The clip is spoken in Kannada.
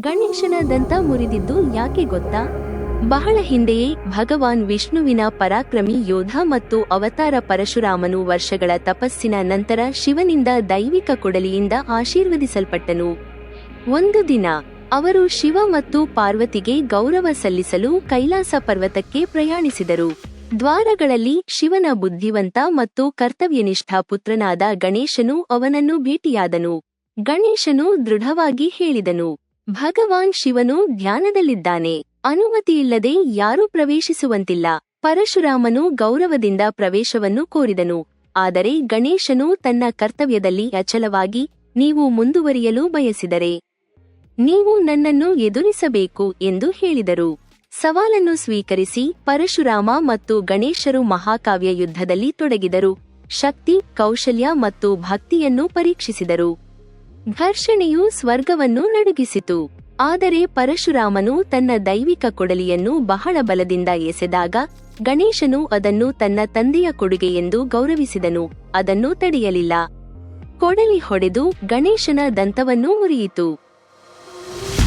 ಗಣೇಶನ ದಂತ ಮುರಿದಿದ್ದು ಯಾಕೆ ಗೊತ್ತಾ? ಬಹಳ ಹಿಂದೆಯೇ ಭಗವಾನ್ ವಿಷ್ಣುವಿನ ಪರಾಕ್ರಮಿ ಯೋಧ ಮತ್ತು ಅವತಾರ ಪರಶುರಾಮನು ವರ್ಷಗಳ ತಪಸ್ಸಿನ ನಂತರ ಶಿವನಿಂದ ದೈವಿಕ ಕೊಡಲಿಯಿಂದ ಆಶೀರ್ವದಿಸಲ್ಪಟ್ಟನು. ಒಂದು ದಿನ ಅವರು ಶಿವ ಮತ್ತು ಪಾರ್ವತಿಗೆ ಗೌರವ ಸಲ್ಲಿಸಲು ಕೈಲಾಸ ಪರ್ವತಕ್ಕೆ ಪ್ರಯಾಣಿಸಿದರು. ದ್ವಾರಗಳಲ್ಲಿ ಶಿವನ ಬುದ್ಧಿವಂತ ಮತ್ತು ಕರ್ತವ್ಯನಿಷ್ಠ ಪುತ್ರನಾದ ಗಣೇಶನು ಅವನನ್ನು ಭೇಟಿಯಾದನು. ಗಣೇಶನು ದೃಢವಾಗಿ ಹೇಳಿದನು. ಭಗವಾನ್ ಶಿವನು ಧ್ಯಾನದಲ್ಲಿದ್ದಾನೆ. ಅನುಮತಿಯಿಲ್ಲದೆ ಯಾರೂ ಪ್ರವೇಶಿಸುವಂತಿಲ್ಲ. ಪರಶುರಾಮನು ಗೌರವದಿಂದ ಪ್ರವೇಶವನ್ನು ಕೋರಿದನು. ಆದರೆ ಗಣೇಶನು ತನ್ನ ಕರ್ತವ್ಯದಲ್ಲಿ ಅಚಲವಾಗಿ ನೀವು ಮುಂದುವರಿಯಲು ಬಯಸಿದರೆ ನೀವು ನನ್ನನ್ನು ಎದುರಿಸಬೇಕು ಎಂದು ಹೇಳಿದರು. ಸವಾಲನ್ನು ಸ್ವೀಕರಿಸಿ ಪರಶುರಾಮ ಮತ್ತು ಗಣೇಶರು ಮಹಾಕಾವ್ಯ ಯುದ್ಧದಲ್ಲಿ ತೊಡಗಿದರು. ಶಕ್ತಿ, ಕೌಶಲ್ಯ ಮತ್ತು ಭಕ್ತಿಯನ್ನು ಪರೀಕ್ಷಿಸಿದರು. ಘರ್ಷಣೆಯು ಸ್ವರ್ಗವನ್ನು ನಡುಗಿಸಿತು. ಆದರೆ ಪರಶುರಾಮನು ತನ್ನ ದೈವಿಕ ಕೊಡಲಿಯನ್ನು ಬಹಳ ಬಲದಿಂದ ಎಸೆದಾಗ ಗಣೇಶನು ಅದನ್ನು ತನ್ನ ತಂದೆಯ ಕೊಡುಗೆ ಎಂದು ಗೌರವಿಸಿದನು, ಅದನ್ನು ತಡೆಯಲಿಲ್ಲ. ಕೊಡಲಿ ಹೊಡೆದು ಗಣೇಶನ ದಂತವನ್ನು ಮುರಿಯಿತು.